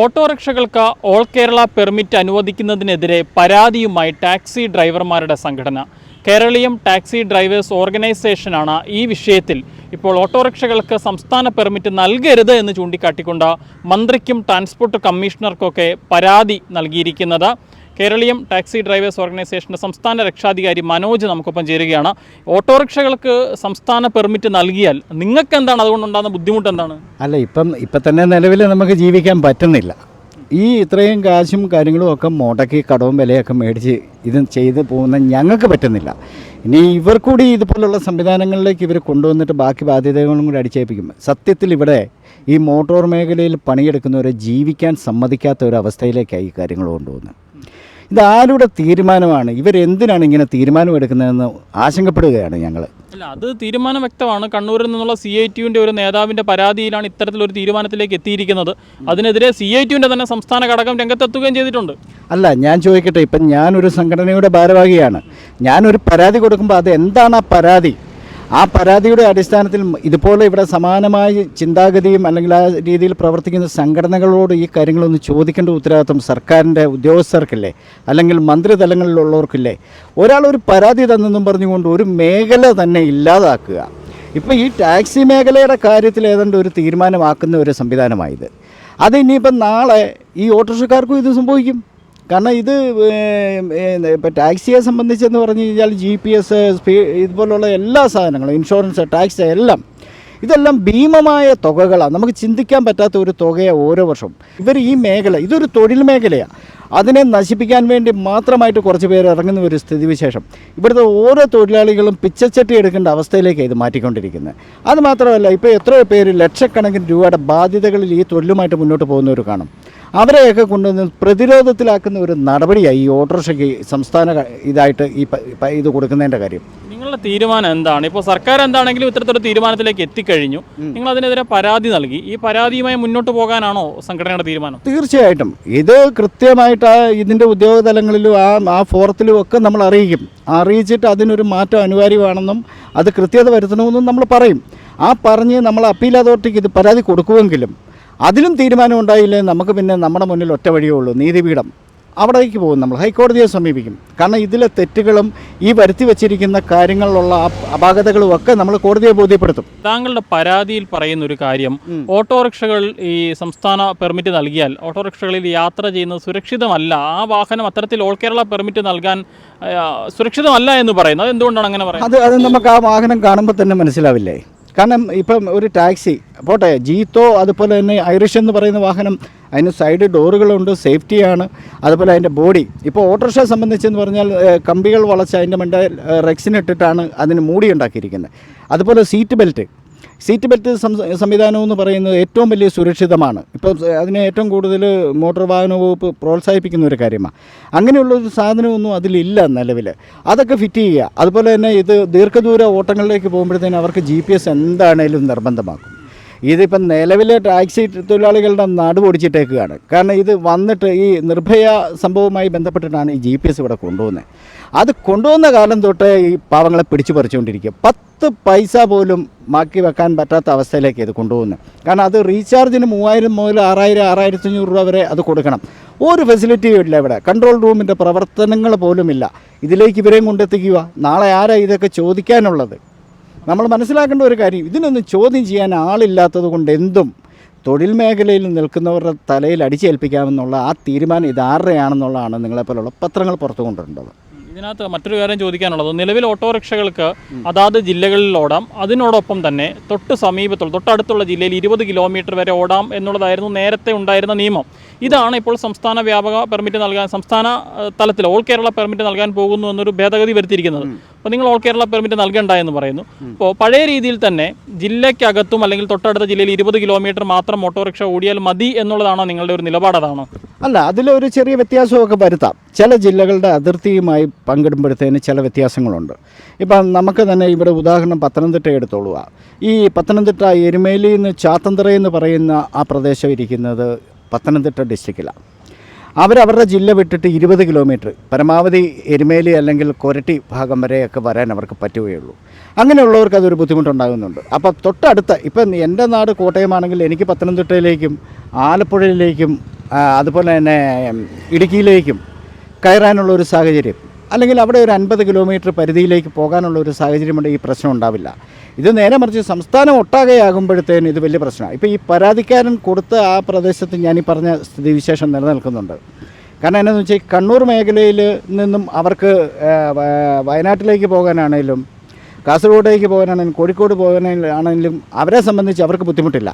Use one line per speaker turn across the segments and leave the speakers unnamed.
ഓട്ടോറിക്ഷകൾക്ക് all Kerala permit അനുവദിക്കുന്നതിനെതിരെ പരാതിയുമായി taxi ഡ്രൈവർമാരുടെ സംഘടന. കേരളീയം ടാക്സി ഡ്രൈവേഴ്സ് ഓർഗനൈസേഷനാണ് ഈ വിഷയത്തിൽ ഇപ്പോൾ ഓട്ടോറിക്ഷകൾക്ക് സംസ്ഥാന പെർമിറ്റ് നൽകരുത് എന്ന് ചൂണ്ടിക്കാട്ടിക്കൊണ്ട് മന്ത്രിക്കും ട്രാൻസ്പോർട്ട് കമ്മീഷണർക്കൊക്കെ പരാതി നൽകിയിരിക്കുന്നത്. കേരളീയം ടാക്സി ഡ്രൈവേഴ്സ് ഓർഗനൈസേഷന്റെ സംസ്ഥാന രക്ഷാധികാരി മനോജ് നമുക്കൊപ്പം ചേരുകയാണ്. ഓട്ടോറിക്ഷകൾക്ക് സംസ്ഥാന പെർമിറ്റ് നൽകിയാൽ നിങ്ങൾക്ക് എന്താണ് അതുകൊണ്ടുണ്ടാകുന്ന ബുദ്ധിമുട്ട് എന്താണ്?
അല്ല ഇപ്പം ഇപ്പം തന്നെ നിലവിൽ നമുക്ക് ജീവിക്കാൻ പറ്റുന്നില്ല. ഈ ഇത്രയും കാശും കാര്യങ്ങളും ഒക്കെ മുടക്കി കടവും വിലയൊക്കെ മേടിച്ച് ഇത് ചെയ്ത് പോകുന്ന ഞങ്ങൾക്ക് പറ്റുന്നില്ല. ഇനി ഇവർ കൂടി ഇതുപോലുള്ള സംവിധാനങ്ങളിലേക്ക് ഇവർ കൊണ്ടുവന്നിട്ട് ബാക്കി ബാധ്യതകളും കൂടി അടിച്ചേൽപ്പിക്കും. സത്യത്തിൽ ഇവിടെ ഈ മോട്ടോർ മേഖലയിൽ പണിയെടുക്കുന്നവരെ ജീവിക്കാൻ സമ്മതിക്കാത്ത ഒരു അവസ്ഥയിലേക്കാണ് ഈ കാര്യങ്ങൾ കൊണ്ടുപോകുന്നത്. ഇത് ആരുടെ തീരുമാനമാണ്? ഇവരെന്തിനാണ് ഇങ്ങനെ തീരുമാനമെടുക്കുന്നതെന്ന് ആശങ്കപ്പെടുകയാണ് ഞങ്ങൾ
അല്ല അത് തീരുമാനം വ്യക്തമാണ്. കണ്ണൂരിൽ നിന്നുള്ള സി ഐ ടിയുവിന്റെ ഒരു നേതാവിന്റെ പരാതിയിലാണ് ഇത്തരത്തിലൊരു തീരുമാനത്തിലേക്ക് എത്തിയിരിക്കുന്നത്. അതിനെതിരെ സി ഐ ടിയുവിന്റെ തന്നെ സംസ്ഥാന ഘടകം രംഗത്തെത്തുകയും ചെയ്തിട്ടുണ്ട്.
അല്ല ഞാൻ ചോദിക്കട്ടെ ഇപ്പം ഞാനൊരു സംഘടനയുടെ ഭാരവാഹിയാണ്. ഞാനൊരു പരാതി കൊടുക്കുമ്പോൾ അത് എന്താണ് ആ പരാതി? ആ പരാതിയുടെ അടിസ്ഥാനത്തിൽ ഇതുപോലെ ഇവിടെ സമാനമായ ചിന്താഗതിയും അല്ലെങ്കിൽ ആ രീതിയിൽ പ്രവർത്തിക്കുന്ന സംഘടനകളോട് ഈ കാര്യങ്ങളൊന്ന് ചോദിക്കേണ്ട ഉത്തരവാദിത്വം സർക്കാരിന്റെ ഉദ്യോഗസ്ഥർക്കില്ലേ? അല്ലെങ്കിൽ മന്ത്രിതലങ്ങളിലുള്ളവർക്കില്ലേ? ഒരാൾ ഒരു പരാതി തന്നെന്നും പറഞ്ഞുകൊണ്ട് ഒരു മേഖല തന്നെ ഇല്ലാതാക്കുക. ഇപ്പോൾ ഈ ടാക്സി മേഖലയുടെ കാര്യത്തിൽ ഏതാണ്ട് ഒരു തീരുമാനമാക്കുന്ന ഒരു സംവിധാനമായത് അത് ഇനിയിപ്പം നാളെ ഈ ഓട്ടോറിക്ഷക്കാർക്കും ഇത് സംഭവിക്കും. കാരണം ഇത് ഇപ്പോൾ ടാക്സിയെ സംബന്ധിച്ചെന്ന് പറഞ്ഞു കഴിഞ്ഞാൽ ജി പി എസ് സ്പീ ഇതുപോലുള്ള എല്ലാ സാധനങ്ങളും ഇൻഷുറൻസ് ടാക്സ് എല്ലാം ഇതെല്ലാം ഭീമമായ തുകകളാണ് നമുക്ക് ചിന്തിക്കാൻ പറ്റാത്ത ഒരു തുകയാണ് ഓരോ വർഷവും. ഇവർ ഈ മേഖല ഇതൊരു തൊഴിൽ മേഖലയാണ് അതിനെ നശിപ്പിക്കാൻ വേണ്ടി മാത്രമായിട്ട് കുറച്ച് പേർ ഇറങ്ങുന്ന ഒരു സ്ഥിതിവിശേഷം. ഇവിടുത്തെ ഓരോ തൊഴിലാളികളും പിച്ചച്ചട്ടി എടുക്കേണ്ട അവസ്ഥയിലേക്കാണ് ഇത് മാറ്റിക്കൊണ്ടിരിക്കുന്നത്. അത് മാത്രമല്ല ഇപ്പോൾ എത്രയോ പേര് ലക്ഷക്കണക്കിന് രൂപയുടെ ബാധ്യതകളിൽ ഈ തൊഴിലുമായിട്ട് മുന്നോട്ട് പോകുന്നവർ കാണും. അവരെയൊക്കെ കൊണ്ടുവന്ന് പ്രതിരോധത്തിലാക്കുന്ന ഒരു നടപടിയായി ഈ ഓട്ടോറിക്ഷയ്ക്ക് സംസ്ഥാന ഇതായിട്ട് ഈ ഇത് കൊടുക്കുന്നതിന്റെ കാര്യം.
നിങ്ങളുടെ തീരുമാനം എന്താണ്? ഇപ്പോൾ സർക്കാർ എന്താണെങ്കിലും ഇത്തരത്തിലൊരു തീരുമാനത്തിലേക്ക് എത്തിക്കഴിഞ്ഞു. നിങ്ങൾ അതിനെതിരെ പരാതി നൽകി. ഈ പരാതിയുമായി മുന്നോട്ട് പോകാനാണോ സംഘടനയുടെ തീരുമാനം?
തീർച്ചയായിട്ടും. ഇത് കൃത്യമായിട്ട് ആ ഇതിന്റെ ഉദ്യോഗതലങ്ങളിലും ആ ആ ഫോറത്തിലും ഒക്കെ നമ്മൾ അറിയിക്കും. അറിയിച്ചിട്ട് അതിനൊരു മാറ്റം അനിവാര്യമാണെന്നും അത് കൃത്യത വരുത്തണമെന്നും നമ്മൾ പറയും. ആ പറഞ്ഞ് നമ്മൾ അപ്പീൽ അതോറിറ്റിക്ക് ഇത് പരാതി കൊടുക്കുമെങ്കിലും അതിലും തീരുമാനം ഉണ്ടായില്ലേ നമുക്ക് പിന്നെ നമ്മുടെ മുന്നിൽ ഒറ്റ വഴിയേ ഉള്ളൂ. നീതിപീഠം. അവിടേക്ക് പോകും നമ്മൾ. ഹൈക്കോടതിയെ സമീപിക്കും. കാരണം ഇതിലെ തെറ്റുകളും ഈ വരുത്തി വച്ചിരിക്കുന്ന കാര്യങ്ങളിലുള്ള അപാകതകളും ഒക്കെ നമ്മൾ കോടതിയെ ബോധ്യപ്പെടുത്തും.
താങ്കളുടെ പരാതിയിൽ പറയുന്ന ഒരു കാര്യം ഓട്ടോറിക്ഷകൾ ഈ സംസ്ഥാന പെർമിറ്റ് നൽകിയാൽ ഓട്ടോറിക്ഷകളിൽ യാത്ര ചെയ്യുന്നത് സുരക്ഷിതമല്ല. ആ വാഹനം അത്തരത്തിൽ ഓൾ കേരള പെർമിറ്റ് നൽകാൻ സുരക്ഷിതമല്ല എന്ന് പറയുന്നത്. എന്തുകൊണ്ടാണ് അങ്ങനെ പറയുന്നത്?
അത് അത് നമുക്ക് ആ വാഹനം കാണുമ്പോൾ തന്നെ മനസ്സിലാവില്ലേ? കാരണം ഇപ്പം ഒരു ടാക്സി പോട്ടെ ജീത്തോ അതുപോലെ തന്നെ ഐറിഷ് എന്ന് പറയുന്ന വാഹനം അതിന് സൈഡ് ഡോറുകളുണ്ട് സേഫ്റ്റിയാണ് അതുപോലെ അതിന്റെ ബോഡി. ഇപ്പോൾ ഓട്ടോറിക്ഷ സംബന്ധിച്ചെന്ന് പറഞ്ഞാൽ കമ്പികൾ വളച്ച് അതിന്റെ മണ്ട റെക്സിനിട്ടിട്ടാണ് അതിന് മൂടി ഉണ്ടാക്കിയിരിക്കുന്നത്. അതുപോലെ സീറ്റ് ബെൽറ്റ്. സീറ്റ് ബെൽറ്റ് സംവിധാനം എന്ന് പറയുന്നത് ഏറ്റവും വലിയ സുരക്ഷിതമാണ്. ഇപ്പം അതിനെ ഏറ്റവും കൂടുതൽ മോട്ടോർ വാഹന വകുപ്പ് പ്രോത്സാഹിപ്പിക്കുന്ന ഒരു കാര്യമാണ്. അങ്ങനെയുള്ള ഒരു സാധനമൊന്നും അതിലില്ല നിലവിൽ. അതൊക്കെ ഫിറ്റ് ചെയ്യുക. അതുപോലെ തന്നെ ഇത് ദീർഘദൂര ഓട്ടങ്ങളിലേക്ക് പോകുമ്പോഴത്തേനും അവർക്ക് ജി എസ് എന്താണേലും നിർബന്ധമാക്കും. ഇതിപ്പം നിലവിലെ ടാക്സി തൊഴിലാളികളുടെ നാട് പൊടിച്ചിട്ടേക്കുകയാണ്. കാരണം ഇത് വന്നിട്ട് ഈ നിർഭയ സംഭവവുമായി ബന്ധപ്പെട്ടിട്ടാണ് ഈ ജി പി എസ് ഇവിടെ കൊണ്ടുപോകുന്നത് അത് കൊണ്ടുവന്ന കാലം തൊട്ട് ഈ പാവങ്ങളെ പിടിച്ചു പറിച്ചുകൊണ്ടിരിക്കുക. പത്ത് പൈസ പോലും മാക്കി വെക്കാൻ പറ്റാത്ത അവസ്ഥയിലേക്ക് ഇത് കൊണ്ടുപോകുന്നത് കാരണം അത് റീചാർജിന് മൂവായിരം മുതൽ ആറായിരം ആറായിരത്തി അഞ്ഞൂറ് രൂപ വരെ അത് കൊടുക്കണം. ഒരു ഫെസിലിറ്റിയും ഇല്ല ഇവിടെ. കൺട്രോൾ റൂമിന്റെ പ്രവർത്തനങ്ങൾ പോലുമില്ല. ഇതിലേക്ക് ഇവരെയും കൊണ്ടെത്തിക്കുക. നാളെ ആരാ ഇതൊക്കെ ചോദിക്കാനുള്ളത്? നമ്മൾ മനസ്സിലാക്കേണ്ട ഒരു കാര്യം ഇതിനൊന്നും ചോദ്യം ചെയ്യാൻ ആളില്ലാത്തത് കൊണ്ട് എന്തും തൊഴിൽ മേഖലയിൽ നിൽക്കുന്നവരുടെ തലയിൽ അടിച്ചേൽപ്പിക്കാമെന്നുള്ള ആ തീരുമാനം ഇത് ആരുടെയാണെന്നുള്ളതാണ് നിങ്ങളെപ്പോലുള്ള പത്രങ്ങൾ പുറത്തു കൊണ്ടുവരേണ്ടത്.
ഇതിനകത്ത് മറ്റൊരു കാര്യം ചോദിക്കാനുള്ളത് നിലവിൽ ഓട്ടോറിക്ഷകൾക്ക് അതാത് ജില്ലകളിൽ ഓടാം അതിനോടൊപ്പം തന്നെ തൊട്ട് സമീപത്തുള്ള തൊട്ടടുത്തുള്ള ജില്ലയിൽ ഇരുപത് കിലോമീറ്റർ വരെ ഓടാം എന്നുള്ളതായിരുന്നു നേരത്തെ ഉണ്ടായിരുന്ന നിയമം. ഇതാണ് ഇപ്പോൾ സംസ്ഥാന വ്യാപക പെർമിറ്റ് നൽകാൻ സംസ്ഥാന തലത്തിൽ ഓൾ കേരള പെർമിറ്റ് നൽകാൻ പോകുന്നു എന്നൊരു ഭേദഗതി വരുത്തിയിരിക്കുന്നത്. അപ്പോൾ നിങ്ങൾ ഓൾ കേരള പെർമിറ്റ് നൽകണ്ട എന്ന് പറയുന്നു. അപ്പോൾ പഴയ രീതിയിൽ തന്നെ ജില്ലയ്ക്കകത്തും അല്ലെങ്കിൽ തൊട്ടടുത്ത ജില്ലയിൽ ഇരുപത് കിലോമീറ്റർ മാത്രം ഓട്ടോറിക്ഷ ഓടിയാൽ മതി എന്നുള്ളതാണോ നിങ്ങളുടെ ഒരു നിലപാടതാണോ
അല്ല അതിലൊരു ചെറിയ വ്യത്യാസമൊക്കെ വരുത്താം. ചില ജില്ലകളുടെ അതിർത്തിയുമായി പങ്കിടുമ്പോഴത്തേന് ചില വ്യത്യാസങ്ങളുണ്ട്. ഇപ്പം നമുക്ക് തന്നെ ഇവിടെ ഉദാഹരണം പത്തനംതിട്ട എടുത്തോളുക. ഈ പത്തനംതിട്ട എരുമേലിന്ന് ചാത്തന്തറ എന്ന് പറയുന്ന ആ പ്രദേശം ഇരിക്കുന്നത് പത്തനംതിട്ട ഡിസ്ട്രിക്റ്റിലാണ് അവരവരുടെ ജില്ല വിട്ടിട്ട് ഇരുപത് കിലോമീറ്റർ പരമാവധി എരുമേലി അല്ലെങ്കിൽ കൊരട്ടി ഭാഗം വരെയൊക്കെ വരാൻ അവർക്ക് പറ്റുകയുള്ളൂ. അങ്ങനെയുള്ളവർക്ക് അതൊരു ബുദ്ധിമുട്ടുണ്ടാകുന്നുണ്ട്. അപ്പം തൊട്ടടുത്ത ഇപ്പം എന്റെ നാട് കോട്ടയമാണെങ്കിൽ എനിക്ക് പത്തനംതിട്ടയിലേക്കും ആലപ്പുഴയിലേക്കും അതുപോലെ തന്നെ ഇടുക്കിയിലേക്കും കയറാനുള്ള ഒരു സാഹചര്യം. അല്ലെങ്കിൽ അവിടെ ഒരു അൻപത് കിലോമീറ്റർ പരിധിയിലേക്ക് പോകാനുള്ള ഒരു സാഹചര്യമുണ്ട് ഈ പ്രശ്നം ഉണ്ടാവില്ല. ഇത് നേരെ മറിച്ച് സംസ്ഥാനം ഒട്ടാകെയാകുമ്പോഴത്തേന് ഇത് വലിയ പ്രശ്നമാണ്. ഇപ്പോൾ ഈ പരാതിക്കാരൻ കൊടുത്ത ആ പ്രദേശത്ത് ഞാൻ ഈ പറഞ്ഞ സ്ഥിതിവിശേഷം നിലനിൽക്കുന്നുണ്ട്. കാരണം എന്നാന്ന് വെച്ചാൽ കണ്ണൂർ മേഖലയിൽ നിന്നും അവർക്ക് വയനാട്ടിലേക്ക് പോകാനാണേലും കാസർഗോഡേക്ക് പോകാനാണെങ്കിലും കോഴിക്കോട് പോകാനാണെങ്കിലും അവരെ സംബന്ധിച്ച് അവർക്ക് ബുദ്ധിമുട്ടില്ല.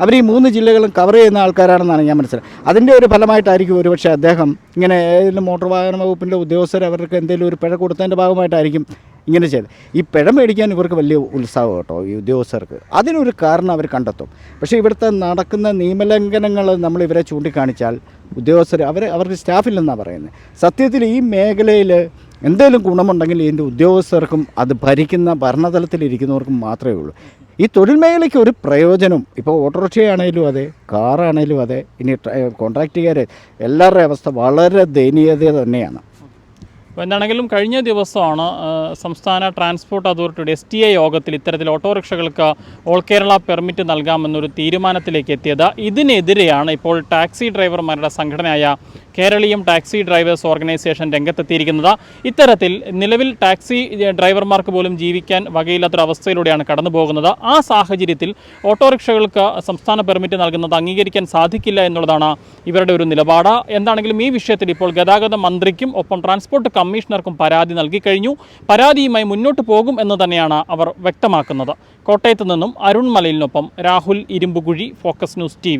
അവർ ഈ മൂന്ന് ജില്ലകളും കവർ ചെയ്യുന്ന ആൾക്കാരാണെന്നാണ് ഞാൻ മനസ്സിലാക്കുന്നത്. അതിന്റെ ഒരു ഫലമായിട്ടായിരിക്കും ഒരുപക്ഷെ അദ്ദേഹം ഇങ്ങനെ ഏതെങ്കിലും മോട്ടോർ വാഹന വകുപ്പിന്റെ ഉദ്യോഗസ്ഥർ അവർക്ക് എന്തെങ്കിലും ഒരു പിഴ കൊടുത്തതിന്റെ ഭാഗമായിട്ടായിരിക്കും ഇങ്ങനെ ചെയ്ത് ഈ പിഴ മേടിക്കാൻ ഇവർക്ക് വലിയ ഉത്സാഹം കേട്ടോ ഈ ഉദ്യോഗസ്ഥർക്ക്. അതിനൊരു കാരണം അവർ കണ്ടെത്തും. പക്ഷേ ഇവിടുത്തെ നടക്കുന്ന നിയമലംഘനങ്ങൾ നമ്മൾ ഇവരെ ചൂണ്ടിക്കാണിച്ചാൽ ഉദ്യോഗസ്ഥർ അവർ അവർക്ക് സ്റ്റാഫില്ലെന്നാണ് പറയുന്നത്. സത്യത്തിൽ ഈ മേഖലയിൽ എന്തെങ്കിലും ഗുണമുണ്ടെങ്കിൽ ഇതിന്റെ ഉദ്യോഗസ്ഥർക്കും അത് ഭരിക്കുന്ന ഭരണതലത്തിലിരിക്കുന്നവർക്കും മാത്രമേ ഉള്ളൂ. ഈ തൊഴിൽ മേഖലയ്ക്ക് ഒരു പ്രയോജനം. ഇപ്പോൾ ഓട്ടോറിക്ഷയാണേലും അതെ കാറാണേലും അതെ ഇനി കോൺട്രാക്റ്റുകാർ എല്ലാവരുടെയും അവസ്ഥ വളരെ ദയനീയത തന്നെയാണ്.
അപ്പോൾ എന്താണെങ്കിലും കഴിഞ്ഞ ദിവസമാണ് സംസ്ഥാന ട്രാൻസ്പോർട്ട് അതോറിറ്റിയുടെ എസ് ടി ഐ യോഗത്തിൽ ഇത്തരത്തിൽ ഓട്ടോറിക്ഷകൾക്ക് ഓൾ കേരള പെർമിറ്റ് നൽകാമെന്നൊരു തീരുമാനത്തിലേക്ക് എത്തിയത്. ഇതിനെതിരെയാണ് ഇപ്പോൾ ടാക്സി ഡ്രൈവർമാരുടെ സംഘടനയായ കേരളീയം ടാക്സി ഡ്രൈവേഴ്സ് ഓർഗനൈസേഷൻ രംഗത്തെത്തിയിരിക്കുന്നത്. ഇത്തരത്തിൽ നിലവിൽ ടാക്സി ഡ്രൈവർമാർക്ക് പോലും ജീവിക്കാൻ വകയില്ലാത്തൊരവസ്ഥയിലൂടെയാണ് കടന്നു പോകുന്നത് ആ സാഹചര്യത്തിൽ ഓട്ടോറിക്ഷകൾക്ക് സംസ്ഥാന പെർമിറ്റ് നൽകുന്നത് അംഗീകരിക്കാൻ സാധിക്കില്ല എന്നുള്ളതാണ് ഇവരുടെ ഒരു നിലപാട്. എന്താണെങ്കിലും ഈ വിഷയത്തിൽ ഇപ്പോൾ ഗതാഗത മന്ത്രിക്കും ഒപ്പം ട്രാൻസ്പോർട്ട് കമ്മീഷണർക്കും പരാതി നൽകി കഴിഞ്ഞു. പരാതിയുമായി മുന്നോട്ട് പോകും എന്ന് തന്നെയാണ് അവർ വ്യക്തമാക്കുന്നത്. കോട്ടയത്ത് നിന്നും Arun മലയിലിനൊപ്പം Rahul Irumbukuzhi focus news T